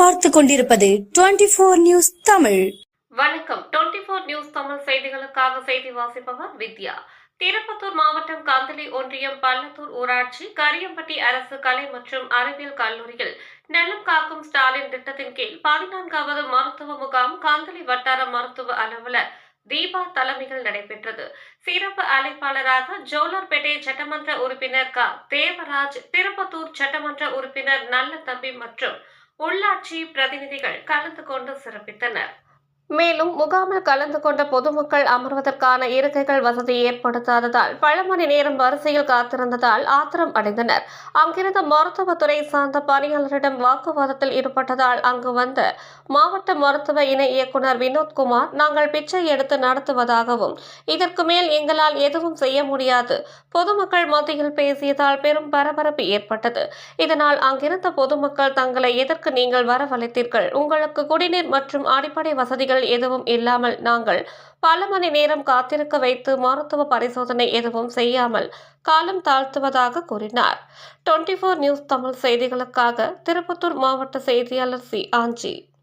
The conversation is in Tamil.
பார்த்து கொண்டிருப்பது டுவெண்டி போர் நியூஸ் தமிழ். வணக்கம். டுவெண்டி போர் நியூஸ் தமிழ் செய்திகளுக்காக செய்தி வாசிப்பவர் வித்யா. திருப்பத்தூர் மாவட்டம் காந்தலி ஒன்றியம் பள்ளத்தூர் ஊராட்சி கரியம்பட்டி அரசு கலை மற்றும் அறிவியல் கல்லூரியில் நலம் காக்கும் ஸ்டாலின் திட்டத்தின் கீழ் பதினான்காவது மருத்துவ முகாம் காந்தலி வட்டார மருத்துவ அலுவலர் தீபா தலைமையில் நடைபெற்றது. சிறப்பு அழைப்பாளராக ஜோலர்பேட்டை சட்டமன்ற உறுப்பினர் க. தேவராஜ் திருப்பத்தூர் சட்டமன்ற உறுப்பினர் நல்ல தம்பி மற்றும் உள்ளாட்சி பிரதிநிதிகள் கலந்து கொண்டு சிறப்பித்தனர். மேலும் முகாமில் கலந்து கொண்ட பொதுமக்கள் அமர்வதற்கான இருக்கைகள் வசதி ஏற்படுத்தாததால் பல மணி நேரம் வரிசையில் காத்திருந்ததால் ஆத்திரம் அடைந்தனர். அங்கிருந்த மருத்துவத்துறை சார்ந்த பணியாளரிடம் வாக்குவாதத்தில் ஈடுபட்டதால் அங்கு வந்த மாவட்ட மருத்துவ இணை இயக்குனர் வினோத்குமார் நாங்கள் பிச்சை எடுத்து நடத்துவதாகவும் இதற்கு மேல் எங்களால் எதுவும் செய்ய முடியாது. பொதுமக்கள் மத்தியில் பேசியதால் பெரும் பரபரப்பு ஏற்பட்டது. இதனால் அங்கிருந்த பொதுமக்கள் தங்களை எதற்கு நீங்கள் வரவழைத்தீர்கள்? உங்களுக்கு குடிநீர் மற்றும் அடிப்படை வசதிகள் எதுவும் இல்லாமல் நாங்கள் பல மணி நேரம் காத்திருக்க வைத்து மருத்துவ பரிசோதனை எதுவும் செய்யாமல் காலம் தாழ்த்துவதாக கூறினார். டுவெண்டி ஃபோர் நியூஸ் தமிழ் செய்திகளுக்காக திருப்பத்தூர் மாவட்ட செய்தியாளர் சி. ஆஞ்சி.